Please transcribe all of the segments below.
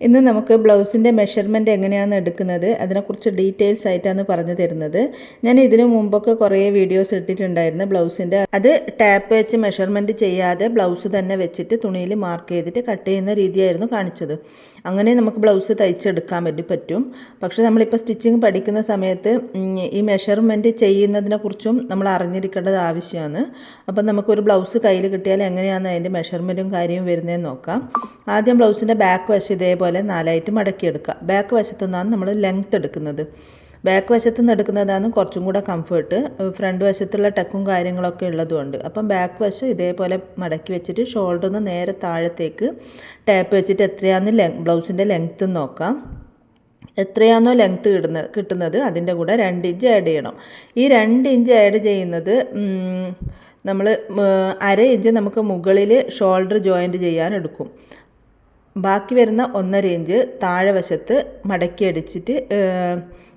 ഇന്ന് നമുക്ക് ബ്ലൗസിന്റെ മെഷർമെന്റ് എങ്ങനെയാണ് എടുക്കുന്നത് അതിനെക്കുറിച്ച് ഡീറ്റെയിൽസ് ആയിട്ടാണ് പറഞ്ഞു തരുന്നത്. ഞാൻ ഇതിനു മുമ്പൊക്കെ കുറേ വീഡിയോസ് ഇട്ടിട്ടുണ്ടായിരുന്നു ബ്ലൗസിന്റെ. അത് ടാപ്പ് വെച്ച് മെഷർമെന്റ് ചെയ്യാതെ ബ്ലൗസ് തന്നെ വെച്ചിട്ട് തുണിയിൽ മാർക്ക് ചെയ്തിട്ട് കട്ട് ചെയ്യുന്ന രീതിയായിരുന്നു കാണിച്ചത്. അങ്ങനെ നമുക്ക് ബ്ലൗസ് തയ്ച്ചെടുക്കാൻ വേണ്ടി പറ്റും. പക്ഷേ നമ്മളിപ്പോൾ സ്റ്റിച്ചിങ് പഠിക്കുന്ന സമയത്ത് ഈ മെഷർമെന്റ് ചെയ്യുന്നതിനെക്കുറിച്ചും നമ്മൾ അറിഞ്ഞിരിക്കേണ്ടത് ആവശ്യമാണ്. അപ്പം നമുക്കൊരു ബ്ലൗസ് കയ്യിൽ കിട്ടിയാൽ എങ്ങനെയാണ് അതിന്റെ മെഷർമെന്റും കാര്യവും വരുന്നതെന്ന് നോക്കാം. ആദ്യം ബ്ലൗസിന്റെ ബാക്ക് വശം ഇതേപോലെ നാലായിട്ട് മടക്കിയെടുക്കുക. ബാക്ക് വശത്തു നിന്നാണ് നമ്മൾ ലെങ്ത് എടുക്കുന്നത്. ബാക്ക് വശത്തു നിന്ന് എടുക്കുന്നതാണ് കുറച്ചും കൂടെ കംഫേർട്ട് ഫ്രണ്ട് വശത്തുള്ള ടക്കും കാര്യങ്ങളൊക്കെ ഉള്ളതുകൊണ്ട്. അപ്പം ബാക്ക് വശം ഇതേപോലെ മടക്കി വെച്ചിട്ട് ഷോൾഡർ നിന്ന് നേരെ താഴത്തേക്ക് ടാപ്പ് വെച്ചിട്ട് എത്രയാണ് ലെങ് ബ്ലൗസിന്റെ ലെങ്ത്ത് നോക്കാം. എത്രയാണോ ലെങ്ത്ത് കിടുന്ന കിട്ടുന്നത് അതിന്റെ കൂടെ രണ്ട് ഇഞ്ച് ആഡ് ചെയ്യണം. ഈ രണ്ട് ഇഞ്ച് ആഡ് ചെയ്യുന്നത് നമ്മൾ അര ഇഞ്ച് നമുക്ക് മുകളിൽ ഷോൾഡർ ജോയിന്റ് ചെയ്യാൻ എടുക്കും. ബാക്കി വരുന്ന ഒന്നര ഇഞ്ച് താഴെ വശത്ത് മടക്കി അടിച്ചിട്ട്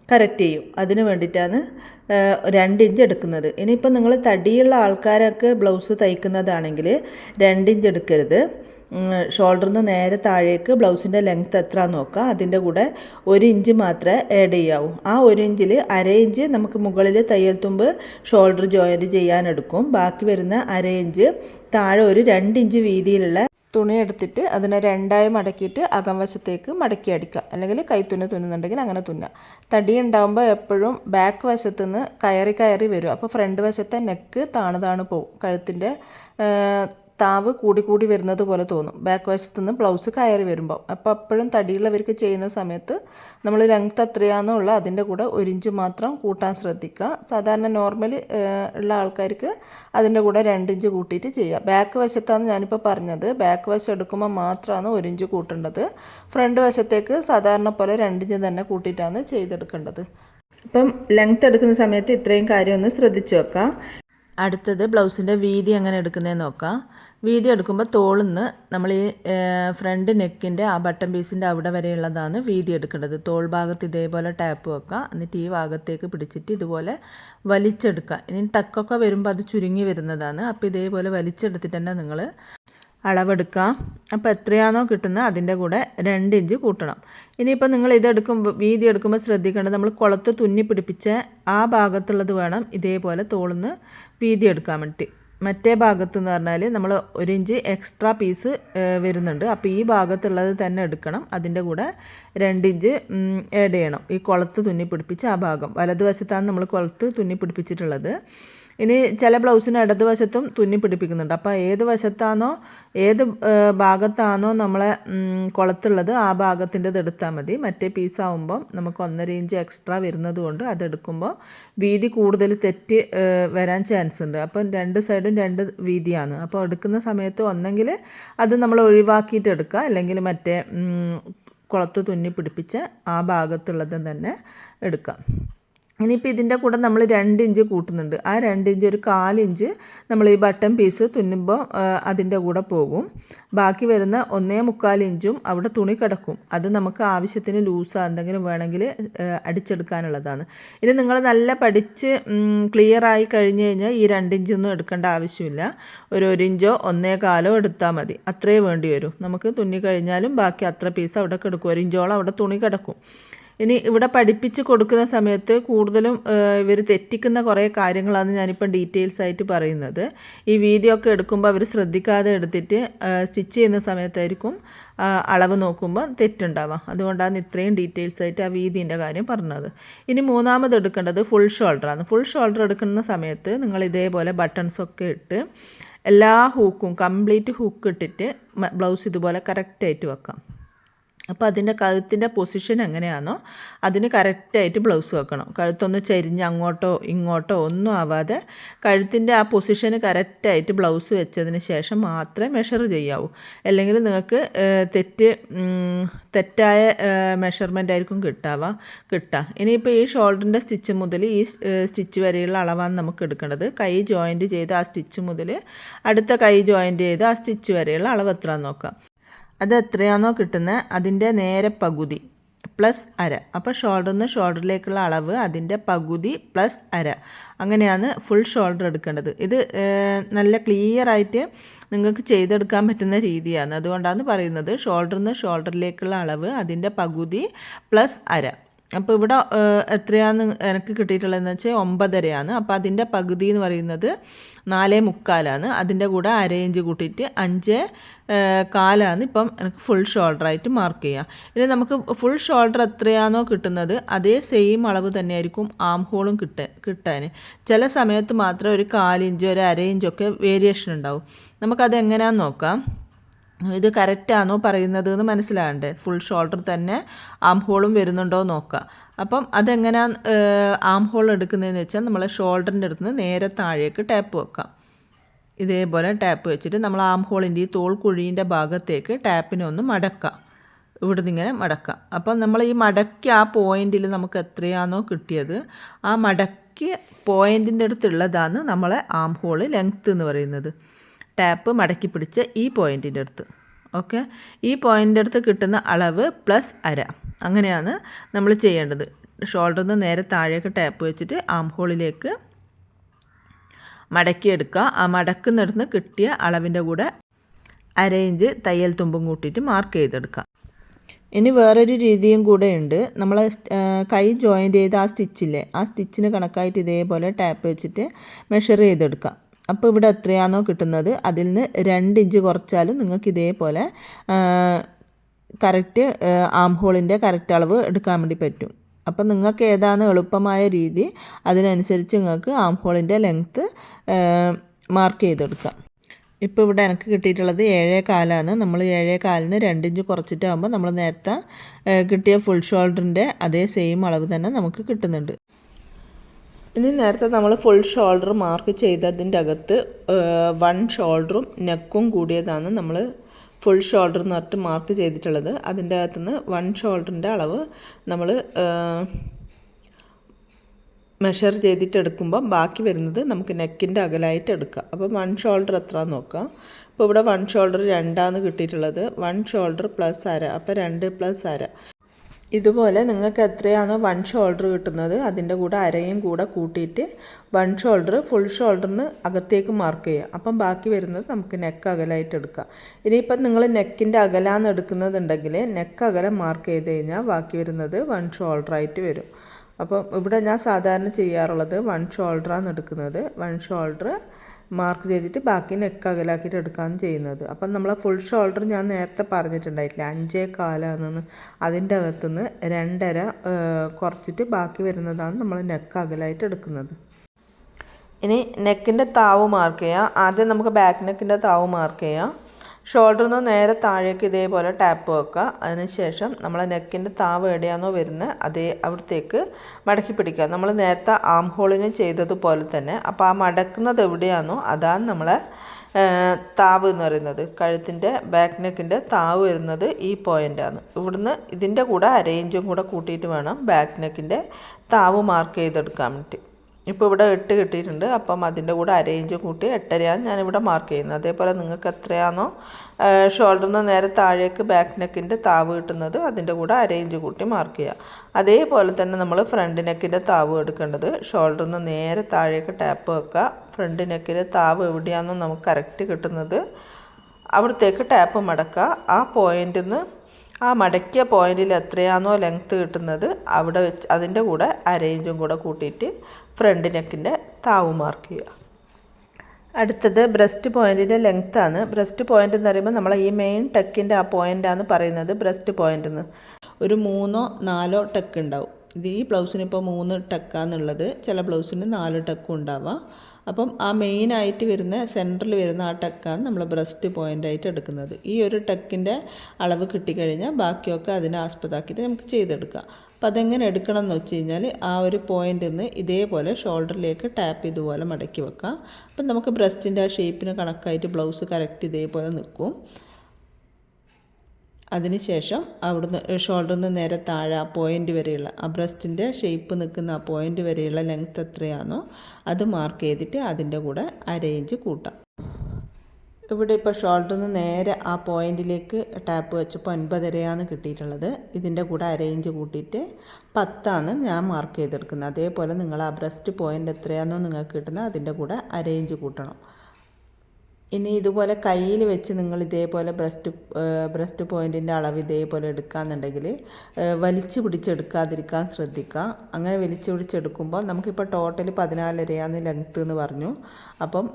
കറക്റ്റ് ചെയ്യും. അതിന് വേണ്ടിയിട്ടാണ് രണ്ട് ഇഞ്ച് എടുക്കുന്നത്. ഇനിയിപ്പോൾ നിങ്ങൾ തടിയുള്ള ആൾക്കാരൊക്കെ ബ്ലൗസ് തയ്ക്കുന്നതാണെങ്കിൽ രണ്ട് ഇഞ്ച് എടുക്കരുത്. ഷോൾഡറിൽ നിന്ന് നേരെ താഴേക്ക് ബ്ലൗസിന്റെ ലെങ്ത് എത്ര നോക്കുക. അതിന്റെ കൂടെ ഒരു ഇഞ്ച് മാത്രമേ ആഡ് ചെയ്യാവൂ. ആ ഒരു ഇഞ്ചിൽ അര ഇഞ്ച് നമുക്ക് മുകളിൽ തയ്യൽ തുമ്പ് ഷോൾഡർ ജോയിന്റ് ചെയ്യാനെടുക്കും ബാക്കി വരുന്ന അര ഇഞ്ച് താഴെ ഒരു രണ്ട് ഇഞ്ച് വീതിയിലുള്ള തുണി എടുത്തിട്ട് അതിനെ രണ്ടായി മടക്കിയിട്ട് അകം വശത്തേക്ക് മടക്കി അടിക്കുക. അല്ലെങ്കിൽ കൈത്തുന്ന തുന്നുന്നുണ്ടെങ്കിൽ അങ്ങനെ തുന്നുക. തടി ഉണ്ടാകുമ്പോൾ എപ്പോഴും ബാക്ക് വശത്തു നിന്ന് കയറി കയറി വരും. അപ്പോൾ ഫ്രണ്ട് വശത്തെ നെക്ക് താണു താണു പോവും കഴുത്തിന്റെ താവ് കൂടി വരുന്നത് പോലെ തോന്നും. ബാക്ക് വശത്തു നിന്ന് ബ്ലൗസ് കയറി വരുമ്പോൾ അപ്പോൾ അപ്പോഴും തടിയുള്ളവർക്ക് ചെയ്യുന്ന സമയത്ത് നമ്മൾ ലെങ്ത് എത്രയാണെന്നുള്ള അതിന്റെ കൂടെ ഒരു ഇഞ്ച് മാത്രം കൂട്ടാൻ ശ്രദ്ധിക്കുക. സാധാരണ നോർമൽ ഉള്ള ആൾക്കാർക്ക് അതിന്റെ കൂടെ രണ്ടിഞ്ച് കൂട്ടിയിട്ട് ചെയ്യുക. ബാക്ക് വശത്താണ് ഞാനിപ്പോൾ പറഞ്ഞത്. ബാക്ക് വശം എടുക്കുമ്പോൾ മാത്രമാണ് ഒരു ഇഞ്ച് കൂട്ടേണ്ടത്. ഫ്രണ്ട് വശത്തേക്ക് സാധാരണ പോലെ രണ്ടിഞ്ച് തന്നെ കൂട്ടിയിട്ടാണ് ചെയ്തെടുക്കേണ്ടത്. അപ്പം ലെങ്ത് എടുക്കുന്ന സമയത്ത് ഇത്രയും കാര്യം ഒന്ന് ശ്രദ്ധിച്ചു അടുത്തത് ബ്ലൗസിന്റെ വീതി എങ്ങനെ എടുക്കുന്നതെന്ന് നോക്കാം. വീതി എടുക്കുമ്പോൾ തോളിന്ന് നമ്മൾ ഈ ഫ്രണ്ട് നെക്കിന്റെ ആ ബട്ടൺ പീസിന്റെ അവിടെ വരെയുള്ളതാണ് വീതി എടുക്കേണ്ടത്. തോൾ ഭാഗത്ത് ഇതേപോലെ ടാപ്പ് വെക്കുക. എന്നിട്ട് ഈ ഭാഗത്തേക്ക് പിടിച്ചിട്ട് ഇതുപോലെ വലിച്ചെടുക്കുക. ഇനി ടക്കൊക്കെ വരുമ്പോൾ അത് ചുരുങ്ങി വരുന്നതാണ്. അപ്പോൾ ഇതേപോലെ വലിച്ചെടുത്തിട്ട് തന്നെ നിങ്ങൾ അളവെടുക്കാം. അപ്പോൾ എത്രയാണോ കിട്ടുന്നത് അതിന്റെ കൂടെ രണ്ട് ഇഞ്ച് കൂട്ടണം. ഇനിയിപ്പോൾ നിങ്ങൾ ഇതെടുക്കുമ്പോൾ വീതി എടുക്കുമ്പോൾ ശ്രദ്ധിക്കേണ്ടത് നമ്മൾ കുളത്ത് തുന്നി പിടിപ്പിച്ച ആ ഭാഗത്തുള്ളത് വേണം ഇതേപോലെ തോളുന്ന് വീതി എടുക്കാൻ വേണ്ടി. മറ്റേ ഭാഗത്ത് എന്ന് പറഞ്ഞാൽ നമ്മൾ ഒരു ഇഞ്ച് എക്സ്ട്രാ പീസ് വരുന്നുണ്ട്. അപ്പോൾ ഈ ഭാഗത്തുള്ളത് തന്നെ എടുക്കണം. അതിന്റെ കൂടെ രണ്ട് ഇഞ്ച് ആഡ് ചെയ്യണം. ഈ കുളത്ത് തുന്നി പിടിപ്പിച്ച ആ ഭാഗം. വലതുവശത്താണ് നമ്മൾ കുളത്ത് തുന്നി പിടിപ്പിച്ചിട്ടുള്ളത്. ഇനി ചില ബ്ലൗസിന് ഇടതുവശത്തും തുന്നി പിടിപ്പിക്കുന്നുണ്ട്. അപ്പോൾ ഏത് വശത്താണോ ഏത് ഭാഗത്താണോ നമ്മളെ കുളത്തുള്ളത് ആ ഭാഗത്തിന്റെത് എടുത്താൽ മതി. മറ്റേ പീസാവുമ്പം നമുക്ക് ഒന്നര ഇഞ്ച് എക്സ്ട്രാ വരുന്നത് കൊണ്ട് അതെടുക്കുമ്പോൾ വീതി കൂടുതൽ തെറ്റ് വരാൻ ചാൻസ് ഉണ്ട്. അപ്പം രണ്ട് സൈഡും രണ്ട് വീതിയാണ്. അപ്പോൾ എടുക്കുന്ന സമയത്ത് ഒന്നെങ്കിൽ അത് നമ്മൾ ഒഴിവാക്കിയിട്ട് എടുക്കുക. അല്ലെങ്കിൽ മറ്റേ കുളത്ത് തുന്നി പിടിപ്പിച്ച് ആ ഭാഗത്തുള്ളത് തന്നെ എടുക്കാം. ഇനിയിപ്പോൾ ഇതിന്റെ കൂടെ നമ്മൾ രണ്ട് ഇഞ്ച് കൂട്ടുന്നുണ്ട്. ആ രണ്ട് ഇഞ്ച് ഒരു കാലിഞ്ച് നമ്മൾ ഈ ബട്ടൺ പീസ് തുന്നുമ്പോൾ അതിന്റെ കൂടെ പോകും. ബാക്കി വരുന്ന ഒന്നേ മുക്കാൽ ഇഞ്ചും അവിടെ തുണി കിടക്കും. അത് നമുക്ക് ആവശ്യത്തിന് ലൂസ് എന്തെങ്കിലും വേണമെങ്കിൽ അടിച്ചെടുക്കാനുള്ളതാണ്. ഇനി നിങ്ങൾ നല്ല പഠിച്ച് ക്ലിയർ ആയി കഴിഞ്ഞ് കഴിഞ്ഞാൽ ഈ രണ്ട് ഇഞ്ചൊന്നും എടുക്കേണ്ട ആവശ്യമില്ല. ഒരു ഒരു ഇഞ്ചോ ഒന്നേ കാലോ എടുത്താൽ മതി. അത്രേ വേണ്ടി വരും. നമുക്ക് തുന്നി കഴിഞ്ഞാലും ബാക്കി അത്ര പീസ് അവിടെ കിടക്കും. ഒരു ഇഞ്ചോളം അവിടെ തുണി കിടക്കും. ഇനി ഇവിടെ പഠിപ്പിച്ച് കൊടുക്കുന്ന സമയത്ത് കൂടുതലും ഇവർ തെറ്റിക്കുന്ന കുറേ കാര്യങ്ങളാണ് ഞാനിപ്പം ഡീറ്റെയിൽസ് ആയിട്ട് പറയുന്നത്. ഈ വീഡിയോ ഒക്കെ എടുക്കുമ്പോൾ അവർ ശ്രദ്ധിക്കാതെ എടുത്തിട്ട് സ്റ്റിച്ച് ചെയ്യുന്ന സമയത്തായിരിക്കും അളവ് നോക്കുമ്പോൾ തെറ്റുണ്ടാവാം അതുകൊണ്ടാണ് ഇത്രയും ഡീറ്റെയിൽസ് ആയിട്ട് ആ വീതിന്റെ കാര്യം പറഞ്ഞത്. ഇനി മൂന്നാമത് എടുക്കേണ്ടത് ഫുൾ ഷോൾഡറാണ് ഫുൾ ഷോൾഡർ എടുക്കുന്ന സമയത്ത് നിങ്ങൾ ഇതേപോലെ ബട്ടൺസ് ഒക്കെ ഇട്ട് എല്ലാ ഹൂക്കും കംപ്ലീറ്റ് ഹൂക്ക് ഇട്ടിട്ട് ബ്ലൗസ് ഇതുപോലെ കറക്റ്റായിട്ട് വെക്കാം. അപ്പോൾ അതിന്റെ കഴുത്തിന്റെ പൊസിഷൻ എങ്ങനെയാണോ അതിന് കറക്റ്റായിട്ട് ബ്ലൗസ് വെക്കണം. കഴുത്തൊന്ന് ചരിഞ്ഞ് അങ്ങോട്ടോ ഇങ്ങോട്ടോ ഒന്നും ആവാതെ കഴുത്തിന്റെ ആ പൊസിഷന് കറക്റ്റായിട്ട് ബ്ലൗസ് വെച്ചതിന് ശേഷം മാത്രമേ മെഷർ ചെയ്യാവൂ. അല്ലെങ്കിൽ നിങ്ങൾക്ക് തെറ്റ് തെറ്റായ മെഷർമെന്റ് ആയിരിക്കും കിട്ടാവുക കിട്ടുക ഇനിയിപ്പോൾ ഈ ഷോൾഡറിന്റെ സ്റ്റിച്ച് മുതൽ ഈ സ്റ്റിച്ച് വരെയുള്ള അളവാണ് നമുക്ക് എടുക്കേണ്ടത്. കൈ ജോയിന്റ് ചെയ്ത് ആ സ്റ്റിച്ച് മുതൽ അടുത്ത കൈ ജോയിന്റ് ചെയ്ത് ആ സ്റ്റിച്ച് വരെയുള്ള അളവ് എത്ര നോക്കാം. അത് എത്രയാണോ കിട്ടുന്നത് അതിന്റെ നേരെ പകുതി പ്ലസ് അര. അപ്പോൾ ഷോൾഡർ നിന്ന് ഷോൾഡറിലേക്കുള്ള അളവ് അതിന്റെ പകുതി പ്ലസ് അര. അങ്ങനെയാണ് ഫുൾ ഷോൾഡർ എടുക്കേണ്ടത്. ഇത് നല്ല ക്ലിയർ ആയിട്ട് നിങ്ങൾക്ക് ചെയ്തെടുക്കാൻ പറ്റുന്ന രീതിയാണ്. അതുകൊണ്ടാണ് പറയുന്നത് ഷോൾഡർ നിന്ന് ഷോൾഡറിലേക്കുള്ള അളവ് അതിന്റെ പകുതി പ്ലസ് അര. അപ്പോൾ ഇവിടെ എത്രയാന്ന് എനിക്ക് കിട്ടിയിട്ടുള്ളതെന്ന് വെച്ചാൽ ഒമ്പതരയാണ്. അപ്പോൾ അതിന്റെ പകുതി എന്ന് പറയുന്നത് നാലേ മുക്കാലാണ്. അതിന്റെ കൂടെ അര ഇഞ്ച് കൂട്ടിയിട്ട് അഞ്ച് കാലാണ് ഇപ്പം എനിക്ക് ഫുൾ ഷോൾഡർ ആയിട്ട് മാർക്ക് ചെയ്യാം. ഇനി നമുക്ക് ഫുൾ ഷോൾഡർ എത്രയാണോ കിട്ടുന്നത് അതേ സെയിം അളവ് തന്നെയായിരിക്കും ആം ഹോളും കിട്ട കിട്ടാൻ ചില സമയത്ത് മാത്രം ഒരു കാലിഞ്ച് ഒരു അര ഇഞ്ചൊക്കെ വേരിയേഷൻ ഉണ്ടാവും. നമുക്കത് എങ്ങനെയാണെന്ന് നോക്കാം. ഇത് കറക്റ്റാണോ പറയുന്നത് എന്ന് മനസ്സിലാകണ്ടേ. ഫുൾ ഷോൾഡർ തന്നെ ആം ഹോളും വരുന്നുണ്ടോ നോക്കുക. അപ്പം അതെങ്ങനെയാണ് ആം ഹോൾ എടുക്കുന്നതെന്ന് വെച്ചാൽ നമ്മൾ ഷോൾഡറിന്റെ അടുത്ത് നിന്ന് നേരെ താഴേക്ക് ടാപ്പ് വെക്കാം. ഇതേപോലെ ടാപ്പ് വെച്ചിട്ട് നമ്മൾ ആം ഹോളിന്റെ ഈ തോൾ കുഴിന്റെ ഭാഗത്തേക്ക് ടാപ്പിനെ ഒന്ന് മടക്കാം ഇവിടെ നിന്ന് ഇങ്ങനെ മടക്കാം അപ്പം നമ്മൾ ഈ മടക്കി ആ പോയിന്റിൽ നമുക്ക് എത്രയാണോ കിട്ടിയത് ആ മടക്കി പോയിന്റിന്റെ അടുത്തുള്ളതാണ് നമ്മളെ ആം ഹോൾ ലെങ്ത്ത് എന്ന് പറയുന്നത്. ടാപ്പ് മടക്കി പിടിച്ച് ഈ പോയിന്റിന്റെ അടുത്ത്. ഓക്കെ? ഈ പോയിന്റെ അടുത്ത് കിട്ടുന്ന അളവ് പ്ലസ് അര. അങ്ങനെയാണ് നമ്മൾ ചെയ്യേണ്ടത്. ഷോൾഡറിൽ നിന്ന് നേരെ താഴേക്ക് ടാപ്പ് വെച്ചിട്ട് ആം ഹോളിലേക്ക് മടക്കിയെടുക്കുക. ആ മടക്കുന്നിടത്ത് കിട്ടിയ അളവിന്റെ കൂടെ അര ഇഞ്ച് തയ്യൽ തുമ്പും കൂട്ടിയിട്ട് മാർക്ക് ചെയ്തെടുക്കുക. ഇനി വേറൊരു രീതിയും കൂടെ ഉണ്ട്. നമ്മൾ കൈ ജോയിന്റ് ചെയ്ത് ആ സ്റ്റിച്ചില്ലേ? ആ സ്റ്റിച്ചിന് കണക്കായിട്ട് ഇതേപോലെ ടാപ്പ് വെച്ചിട്ട് മെഷർ ചെയ്തെടുക്കാം അപ്പോൾ ഇവിടെ എത്രയാണോ കിട്ടുന്നത്? അതിൽ നിന്ന് രണ്ട് ഇഞ്ച് കുറച്ചാലും നിങ്ങൾക്ക് ഇതേപോലെ കറക്റ്റ് ആം ഹോളിന്റെ കറക്റ്റ് അളവ് എടുക്കാൻ വേണ്ടി പറ്റും. അപ്പം നിങ്ങൾക്ക് ഏതാണ് എളുപ്പമായ രീതി അതിനനുസരിച്ച് നിങ്ങൾക്ക് ആം ഹോളിന്റെ ലെങ്ത്ത് മാർക്ക് ചെയ്തെടുക്കാം. ഇപ്പോൾ ഇവിടെ എനിക്ക് കിട്ടിയിട്ടുള്ളത് ഏഴേ കാലാണ്. നമ്മൾ ഏഴേ കാലിന് രണ്ടിഞ്ച് കുറച്ചിട്ടാകുമ്പോൾ നമ്മൾ നേരത്തെ കിട്ടിയ ഫുൾ ഷോൾഡറിന്റെ അതേ സെയിം അളവ് തന്നെ നമുക്ക് കിട്ടുന്നുണ്ട്. ഇനി നേരത്തെ നമ്മൾ ഫുൾ ഷോൾഡർ മാർക്ക് ചെയ്തതിന്റെ അകത്ത് വൺ ഷോൾഡറും നെക്കും കൂടിയതാണ് നമ്മൾ ഫുൾ ഷോൾഡർ എന്ന് പറഞ്ഞിട്ട് മാർക്ക് ചെയ്തിട്ടുള്ളത്. അതിന്റെ അകത്തുനിന്ന് വൺ ഷോൾഡറിന്റെ അളവ് നമ്മൾ മെഷർ ചെയ്തിട്ട് എടുക്കുമ്പോൾ ബാക്കി വരുന്നത് നമുക്ക് നെക്കിന്റെ അകലായിട്ട് എടുക്കാം. അപ്പോൾ വൺ ഷോൾഡർ എത്ര നോക്കാം. ഇപ്പോൾ ഇവിടെ വൺ ഷോൾഡർ രണ്ടാണ് കിട്ടിയിട്ടുള്ളത്. വൺ ഷോൾഡർ പ്ലസ് അര. അപ്പോൾ രണ്ട് പ്ലസ് അര. ഇതുപോലെ നിങ്ങൾക്ക് എത്രയാണോ വൺ ഷോൾഡർ കിട്ടുന്നത് അതിന്റെ കൂടെ അരയും കൂടെ കൂട്ടിയിട്ട് വൺ ഷോൾഡർ ഫുൾ ഷോൾഡറിന് അകത്തേക്ക് മാർക്ക് ചെയ്യുക. അപ്പം ബാക്കി വരുന്നത് നമുക്ക് നെക്ക് അകലായിട്ട് എടുക്കാം. ഇനിയിപ്പം നിങ്ങൾ നെക്കിന്റെ അകലാന്ന് എടുക്കുന്നതുണ്ടെങ്കിൽ നെക്ക് അകലം മാർക്ക് ചെയ്ത് കഴിഞ്ഞാൽ ബാക്കി വരുന്നത് വൺ ഷോൾഡറായിട്ട് വരും. അപ്പം ഇവിടെ ഞാൻ സാധാരണ ചെയ്യാറുള്ളത് വൺ ഷോൾഡറാണ് എടുക്കുന്നത്. വൺ ഷോൾഡർ മാർക്ക് ചെയ്തിട്ട് ബാക്കി നെക്ക് അകലാക്കിയിട്ട് എടുക്കുകയാണ് ചെയ്യുന്നത്. അപ്പം നമ്മൾ ഫുൾ ഷോൾഡർ ഞാൻ നേരത്തെ പറഞ്ഞിട്ടുണ്ടായിട്ടില്ല അഞ്ചേ കാലാണെന്ന്. അതിന്റെ അകത്തുനിന്ന് രണ്ടര കുറച്ചിട്ട് ബാക്കി വരുന്നതാണ് നമ്മൾ നെക്ക് അകലായിട്ട് എടുക്കുന്നത്. ഇനി നെക്കിന്റെ താവ് മാർക്ക് ചെയ്യാം. ആദ്യം നമുക്ക് ബാക്ക് നെക്കിന്റെ താവ് മാർക്ക് ചെയ്യാം. ഷോൾഡറിൽ നിന്ന് നേരെ താഴേക്ക് ഇതേപോലെ ടാപ്പ് വെക്കുക. അതിനുശേഷം നമ്മൾ നെക്കിന്റെ താവ് എവിടെയാണോ വരുന്നത് അതേ അവിടത്തേക്ക് മടക്കി പിടിക്കുക. നമ്മൾ നേരത്തെ ആം ഹോളിന് ചെയ്തതുപോലെ തന്നെ. അപ്പോൾ ആ മടക്കുന്നത് എവിടെയാണോ അതാണ് നമ്മളെ താവ് എന്ന് പറയുന്നത്. കഴുത്തിന്റെ ബാക്ക് നെക്കിന്റെ താവ് വരുന്നത് ഈ പോയിന്റാണ് ഇവിടുന്ന് ഇതിന്റെ കൂടെ അരയിഞ്ചും കൂടെ കൂട്ടിയിട്ട് വേണം ബാക്ക് നെക്കിന്റെ താവ് മാർക്ക് ചെയ്തെടുക്കാൻ വേണ്ടി. ഇപ്പോൾ ഇവിടെ എട്ട് കിട്ടിയിട്ടുണ്ട്. അപ്പം അതിന്റെ കൂടെ അര ഇഞ്ച് കൂട്ടി എട്ടരയാണ് ഞാനിവിടെ മാർക്ക് ചെയ്യുന്നത്. അതേപോലെ നിങ്ങൾക്ക് എത്രയാണോ ഷോൾഡറിൽ നിന്ന് നേരെ താഴേക്ക് ബാക്ക് നെക്കിന്റെ താവ് കിട്ടുന്നത് അതിന്റെ കൂടെ അര ഇഞ്ച് കൂട്ടി മാർക്ക് ചെയ്യുക. അതേപോലെ തന്നെ നമ്മൾ ഫ്രണ്ട് നെക്കിന്റെ താവ് എടുക്കേണ്ടത് ഷോൾഡറിൽ നിന്ന് നേരെ താഴേക്ക് ടാപ്പ് വെക്കുക. ഫ്രണ്ട് നെക്കിന്റെ താവ് എവിടെയാണോ നമുക്ക് കറക്റ്റ് കിട്ടുന്നത് അവിടത്തേക്ക് ടാപ്പ് മടക്കുക. ആ പോയിന്റിൽ നിന്ന് ആ മടക്കിയ പോയിന്റിൽ എത്രയാണോ ലെങ്ത്ത് കിട്ടുന്നത് അവിടെ വെച്ച് അതിന്റെ കൂടെ അര ഇഞ്ചും കൂടെ കൂട്ടിയിട്ട് ഫ്രണ്ട് നെക്കിന്റെ താവ് മാർക്ക് ചെയ്യുക. അടുത്തത് ബ്രസ്റ്റ് പോയിന്റിന്റെ ലെങ്ത്താണ് ബ്രസ്റ്റ് പോയിന്റ് എന്ന് പറയുമ്പോൾ നമ്മൾ ഈ മെയിൻ ടെക്കിന്റെ ആ പോയിന്റാണ് പറയുന്നത്. ബ്രസ്റ്റ് പോയിന്റ് എന്ന് ഒരു മൂന്നോ നാലോ ടെക്ക് ഉണ്ടാവും. ഇത് ഈ ബ്ലൗസിന് ഇപ്പോൾ മൂന്ന് ടക്കാന്നുള്ളത്. ചില ബ്ലൗസിന് നാല് ടക്കും ഉണ്ടാവാം. അപ്പം ആ മെയിനായിട്ട് വരുന്ന സെന്ററിൽ വരുന്ന ആ ടക്കാണ് നമ്മൾ ബ്രസ്റ്റ് പോയിന്റായിട്ട് എടുക്കുന്നത്. ഈ ഒരു ടക്കിന്റെ അളവ് കിട്ടിക്കഴിഞ്ഞാൽ ബാക്കിയൊക്കെ അതിനെ ആസ്പദാക്കിയിട്ട് നമുക്ക് ചെയ്തെടുക്കാം. അപ്പോൾ അതെങ്ങനെ എടുക്കണം എന്ന് വെച്ച് കഴിഞ്ഞാൽ ആ ഒരു പോയിന്റിൽ നിന്ന് ഇതേപോലെ ഷോൾഡറിലേക്ക് ടാപ്പ് ഇതുപോലെ മടക്കി വെക്കാം. അപ്പം നമുക്ക് ബ്രസ്റ്റിന്റെ ആ ഷേപ്പിന് കണക്കായിട്ട് ബ്ലൗസ് കറക്റ്റ് ഇതേപോലെ നിൽക്കും. അതിനുശേഷം അവിടുന്ന് ഷോൾഡറിൽ നിന്ന് നേരെ താഴെ ആ പോയിന്റ് വരെയുള്ള ആ ബ്രസ്റ്റിന്റെ ഷേപ്പ് നിൽക്കുന്ന ആ പോയിന്റ് വരെയുള്ള ലെങ്ത് എത്രയാണോ അത് മാർക്ക് ചെയ്തിട്ട് അതിന്റെ കൂടെ അര ഇഞ്ച് കൂട്ടാം. ഇവിടെ ഇപ്പോൾ ഷോൾഡറിൽ നിന്ന് നേരെ ആ പോയിന്റിലേക്ക് ടാപ്പ് വെച്ചപ്പോൾ ഒൻപതരയാണ് കിട്ടിയിട്ടുള്ളത്. ഇതിന്റെ കൂടെ അരേഞ്ച് കൂട്ടിയിട്ട് പത്താണ് ഞാൻ മാർക്ക് ചെയ്തെടുക്കുന്നത്. അതേപോലെ നിങ്ങൾ ആ ബ്രസ്റ്റ് പോയിന്റ് എത്രയാണോ നിങ്ങൾക്ക് കിട്ടുന്നത് അതിന്റെ കൂടെ അരയിഞ്ച് കൂട്ടണം. ഇനി ഇതുപോലെ കയ്യിൽ വെച്ച് നിങ്ങൾ ഇതേപോലെ ബ്രസ്റ്റ് ബ്രസ്റ്റ് പോയിന്റിന്റെ അളവ് ഇതേപോലെ എടുക്കുകയെന്നുണ്ടെങ്കിൽ വലിച്ചു പിടിച്ചെടുക്കാതിരിക്കാൻ ശ്രദ്ധിക്കുക. അങ്ങനെ വലിച്ചു പിടിച്ചെടുക്കുമ്പോൾ നമുക്കിപ്പോൾ ടോട്ടൽ പതിനാലരയാണ് ലെങ്ത്ത് എന്ന് പറഞ്ഞു. അപ്പം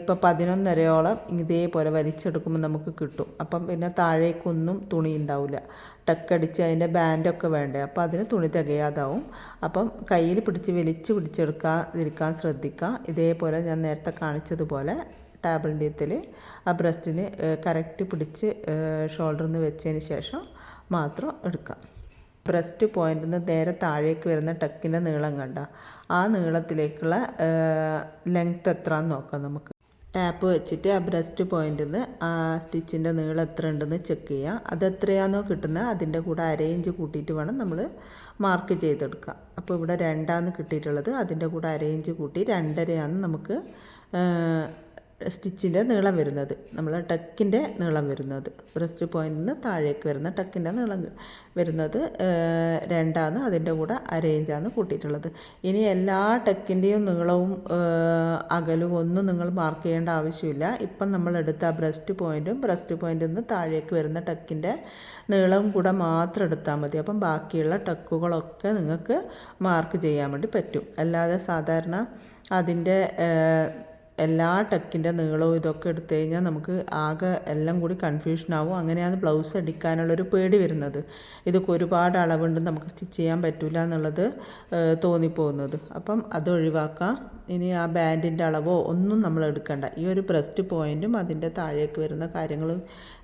ഇപ്പോൾ പതിനൊന്നരയോളം ഇതേപോലെ വലിച്ചെടുക്കുമ്പോൾ നമുക്ക് കിട്ടും. അപ്പം പിന്നെ താഴേക്കൊന്നും തുണി ഉണ്ടാവില്ല. ടക്കടിച്ച് അതിന്റെ ബാൻഡൊക്കെ വേണ്ടേ. അപ്പോൾ അതിന് തുണി തികയാതാവും. അപ്പം കയ്യിൽ പിടിച്ച് വലിച്ചു പിടിച്ചെടുക്കാതിരിക്കാൻ ശ്രദ്ധിക്കുക. ഇതേപോലെ ഞാൻ നേരത്തെ കാണിച്ചതുപോലെ ടാബിളിന്റെ എത്തിൽ ആ ബ്രസ്റ്റിന് കറക്റ്റ് പിടിച്ച് ഷോൾഡറിൽ നിന്ന് വെച്ചതിന് ശേഷം മാത്രം എടുക്കാം. ബ്രസ്റ്റ് പോയിന്റിൽ നിന്ന് നേരെ താഴേക്ക് വരുന്ന ടക്കിന്റെ നീളം കണ്ട ആ നീളത്തിലേക്കുള്ള ലെങ്ത് എത്രയാണെന്ന് നോക്കാം നമുക്ക്. ടാപ്പ് വെച്ചിട്ട് ആ ബ്രസ്റ്റ് പോയിന്റിൽ നിന്ന് ആ സ്റ്റിച്ചിന്റെ നീളം എത്ര ഉണ്ടെന്ന് ചെക്ക് ചെയ്യുക അത് എത്രയാണോ കിട്ടുന്നത് അതിന്റെ കൂടെ അരയിഞ്ച് കൂട്ടിയിട്ട് വേണം നമ്മൾ മാർക്ക് ചെയ്തെടുക്കുക അപ്പോൾ ഇവിടെ രണ്ടാന്ന് കിട്ടിയിട്ടുള്ളത് അതിന്റെ കൂടെ അരയിഞ്ച് കൂട്ടി രണ്ടരയാണ് നമുക്ക് സ്റ്റിച്ചിന്റെ നീളം വരുന്നത്. നമ്മൾ ടക്കിന്റെ നീളം വരുന്നത്. ബ്രസ്റ്റ് പോയിന്റിൽ നിന്ന് താഴേക്ക് വരുന്ന ടക്കിന്റെ നീളം വരുന്നത് രണ്ടാണ് അതിന്റെ കൂടെ അരയിഞ്ചാണ് കൂട്ടിയിട്ടുള്ളത്. ഇനി എല്ലാ ടക്കിന്റെയും നീളവും അകലും ഒന്നും നിങ്ങൾ മാർക്ക് ചെയ്യേണ്ട ആവശ്യമില്ല. ഇപ്പം നമ്മൾ എടുത്ത ബ്രസ്റ്റ് പോയിന്റും ബ്രസ്റ്റ് പോയിന്റിൽ നിന്ന് താഴേക്ക് വരുന്ന ടക്കിന്റെ നീളവും കൂടെ മാത്രം എടുത്താൽ മതി. അപ്പം ബാക്കിയുള്ള ടക്കുകളൊക്കെ നിങ്ങൾക്ക് മാർക്ക് ചെയ്യാൻ വേണ്ടി പറ്റും. അല്ലാതെ സാധാരണ അതിന്റെ എല്ലാ ടക്കിന്റെ നീളവും ഇതൊക്കെ എടുത്തു കഴിഞ്ഞാൽ നമുക്ക് ആകെ എല്ലാം കൂടി കൺഫ്യൂഷൻ ആവും. അങ്ങനെയാണ് ബ്ലൗസ് അടിക്കാനുള്ളൊരു പേടി വരുന്നത്. ഇതൊക്കെ ഒരുപാട് അളവുണ്ട് നമുക്ക് സ്റ്റിച്ച് ചെയ്യാൻ പറ്റില്ല എന്നുള്ളത് തോന്നിപ്പോകുന്നത്. അപ്പം അത് ഒഴിവാക്കാം. ഇനി ആ ബാൻഡിന്റെ അളവോ ഒന്നും നമ്മൾ എടുക്കണ്ട. ഈ ഒരു ബ്രസ്റ്റ് പോയിന്റും അതിന്റെ താഴേക്ക് വരുന്ന കാര്യങ്ങൾ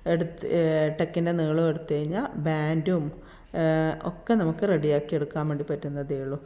എടുത്ത് ടെക്കിന്റെ നീളം എടുത്തു കഴിഞ്ഞാൽ ബാൻഡും ഒക്കെ നമുക്ക് റെഡിയാക്കി എടുക്കാൻ വേണ്ടി പറ്റുന്നതേ ഉള്ളൂ.